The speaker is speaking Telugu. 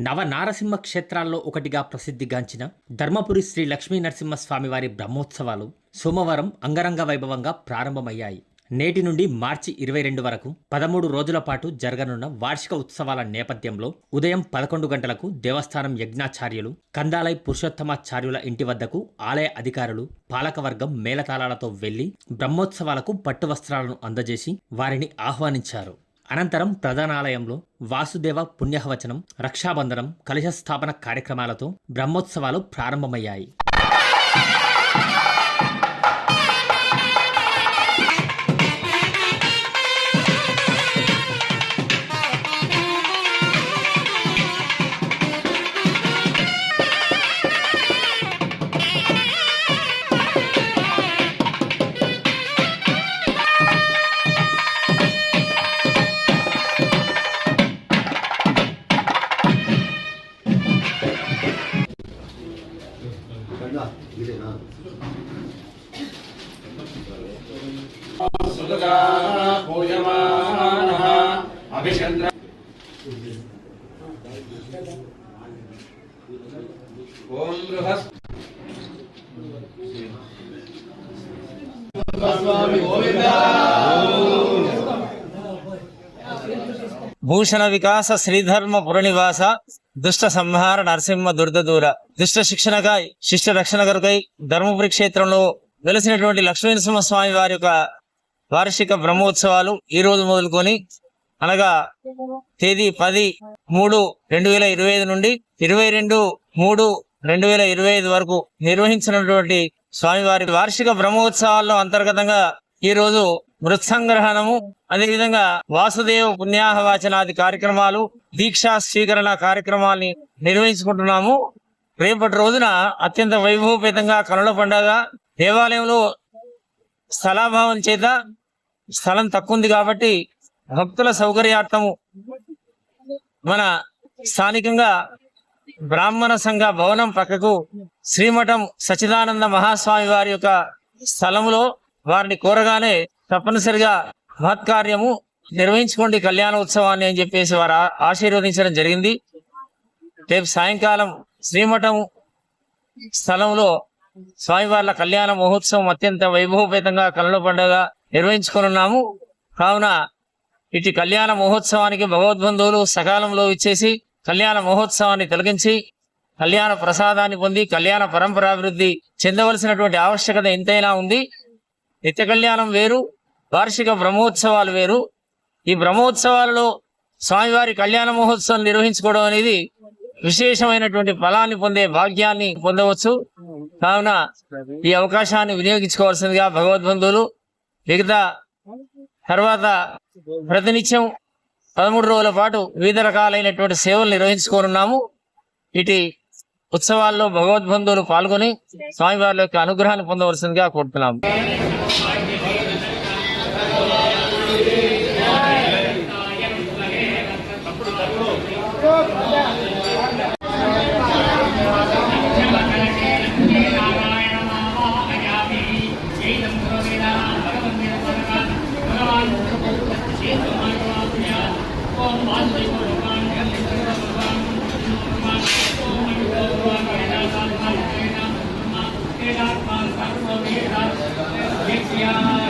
నవ నారసింహ క్షేత్రాల్లో ఒకటిగా ప్రసిద్ధిగాంచిన ధర్మపురి శ్రీ లక్ష్మీ నరసింహస్వామివారి బ్రహ్మోత్సవాలు సోమవారం అంగరంగ వైభవంగా ప్రారంభమయ్యాయి. నేటి నుండి మార్చి ఇరవై రెండు వరకు పదమూడు రోజుల పాటు జరగనున్న వార్షిక ఉత్సవాల నేపథ్యంలో ఉదయం పదకొండు గంటలకు దేవస్థానం యజ్ఞాచార్యులు కందాలై పురుషోత్తమాచార్యుల ఇంటి వద్దకు ఆలయ అధికారులు పాలకవర్గం మేళతాళాలతో వెళ్ళి బ్రహ్మోత్సవాలకు పట్టు వస్త్రాలను అందజేసి వారిని ఆహ్వానించారు. అనంతరం ప్రధానాలయంలో వాసుదేవ పుణ్యహవచనం రక్షాబంధనం కలశ స్థాపన కార్యక్రమాలతో బ్రహ్మోత్సవాలు ప్రారంభమయ్యాయి. పూజమానః అభిచంద్ర ఓం బృహస్ భూషణ వికాస శ్రీధర్మ పురనివాస దుష్ట సంహార నరసింహ దుర్దూర దుష్ట శిక్షణకై శిష్ట రక్షణ కొరకై ధర్మపురి క్షేత్రంలో వెలసినటువంటి లక్ష్మీ నరసింహస్వామి వారి యొక్క వార్షిక బ్రహ్మోత్సవాలు ఈ రోజు మొదలుకొని అనగా తేదీ పది మూడు రెండు వేల ఇరవై ఐదు నుండి ఇరవై రెండు మూడు రెండు వేల ఇరవై ఐదు వరకు నిర్వహించినటువంటి స్వామివారి వార్షిక బ్రహ్మోత్సవాల్లో అంతర్గతంగా ఈ రోజు మృత్సంగ్రహణము అదేవిధంగా వాసుదేవ పుణ్యాహవాచనాది కార్యక్రమాలు దీక్షా స్వీకరణ కార్యక్రమాల్ని నిర్వహించుకుంటున్నాము. రేపటి రోజున అత్యంత వైభవపేతంగా కనుల పండగ. దేవాలయంలో స్థలాభావం చేత స్థలం తక్కువ ఉంది కాబట్టి భక్తుల సౌకర్యార్థము మన స్థానికంగా బ్రాహ్మణ సంఘ భవనం పక్కకు శ్రీమఠం సచిదానంద మహాస్వామి వారి యొక్క స్థలములో వారిని కోరగానే తప్పనిసరిగా మహత్కార్యము నిర్వహించుకోండి కళ్యాణ ఉత్సవాన్ని అని చెప్పేసి వారు ఆశీర్వదించడం జరిగింది. రేపు సాయంకాలం శ్రీమఠం స్థలంలో స్వామివార్ల కళ్యాణ మహోత్సవం అత్యంత వైభవపేతంగా కళ్ళ పండుగ నిర్వహించుకున్నాము కావున ఇటు కళ్యాణ మహోత్సవానికి భగవద్బంధువులు సకాలంలో ఇచ్చేసి కళ్యాణ మహోత్సవాన్ని తొలగించి కళ్యాణ ప్రసాదాన్ని పొంది కళ్యాణ పరంపరాభివృద్ధి చెందవలసినటువంటి ఆవశ్యకత ఎంతైనా ఉంది. నిత్య కళ్యాణం వేరు వార్షిక బ్రహ్మోత్సవాలు వేరు. ఈ బ్రహ్మోత్సవాలలో స్వామివారి కళ్యాణ మహోత్సవం నిర్వహించుకోవడం అనేది విశేషమైనటువంటి ఫలాన్ని పొందే భాగ్యాన్ని పొందవచ్చు. కావున ఈ అవకాశాన్ని వినియోగించుకోవాల్సిందిగా భగవద్బంధువులు మిగతా తర్వాత ప్రతినిత్యం పదమూడు రోజుల పాటు వివిధ రకాలైనటువంటి సేవలు నిర్వహించుకోనున్నాము. ఇటు ఉత్సవాల్లో భగవద్బంధువులు పాల్గొని స్వామివారి యొక్క అనుగ్రహాన్ని పొందవలసిందిగా కోరుతున్నాము Yeah.